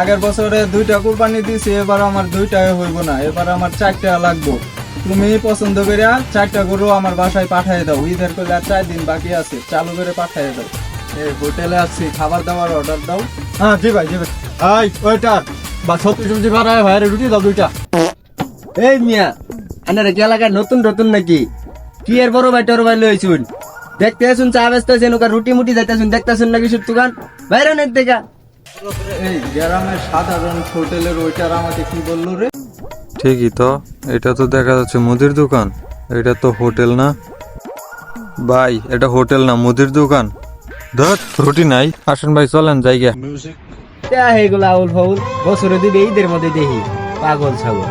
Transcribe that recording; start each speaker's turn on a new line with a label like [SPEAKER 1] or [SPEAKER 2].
[SPEAKER 1] আগের বছরে দুইটা কুরবানি দিছি, এবার আমার দুইটা হইব না, এবার আমার চারটা লাগবো। তুমি পছন্দ করে চারটা গরু আমার বাসায় পাঠিয়ে দাও, ঈদের করে আর চার দিন বাকি আছে, চালু করে পাঠিয়ে দাও। এই হোটেলে আসছি, খাবার দাবার অর্ডার দাও।
[SPEAKER 2] হ্যাঁ জি ভাই জি ভাই। ওইটার বা সবজি সবজি ভাড়ায় ভাইয়ের রুটি দাও দুইটা।
[SPEAKER 3] এই মিয়া আনারে কি এলাকায় নতুন নতুন নাকি? কি এর বড় ভাই টর ভাই লইছুন? দেখতে আসুন চা ব্যস্ত আছেন ওকে রুটি মুটি যাইতেছুন দেখতেছুন নাকি সুর দোকান বাইরে দেখা।
[SPEAKER 1] এই গ্রামের সাধারণ হোটেলের ওইটার আমাকে কি বলল রে?
[SPEAKER 4] ঠিকই তো এটা তো দেখা যাচ্ছে মুদির দোকান। এটা তো হোটেল না। ভাই এটা হোটেল না মুদির দোকান। ধর রুটি নাই। আসেন ভাই চলেন জায়গা।
[SPEAKER 3] এগুলা আউল ফাউল। বছরে দিবে ঈদের মধ্যে দেখি পাগল ছাগল।